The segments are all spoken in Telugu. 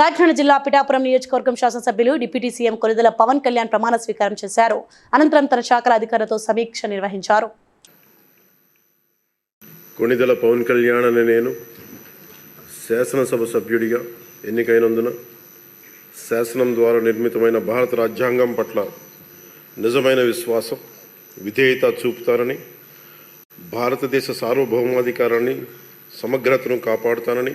కాకినాడ జిల్లా పిఠాపురం నియోజకవర్గం శాసనసభ్యులు డిప్యూటీ సీఎం కొలిదల పవన్ కళ్యాణ్ ప్రమాణ స్వీకారం చేశారు. అనంతరం తన శాఖల అధికారులతో సమీక్ష నిర్వహించారు. కొణిదల పవన్ కళ్యాణ్ అనే నేను శాసనసభ సభ్యుడిగా ఎన్నికైనందున శాసనం ద్వారా నిర్మితమైన భారత రాజ్యాంగం పట్ల నిజమైన విశ్వాసం విధేయత చూపుతానని భారతదేశ సార్వభౌమాధికారాన్ని సమగ్రతను కాపాడుతానని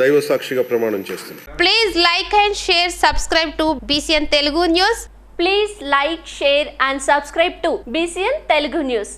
దైవ సాక్షిగా ప్రమాణం చేస్తున్నాను Please like and share, subscribe to BCN Telugu News. Please like, share and subscribe to BCN Telugu News.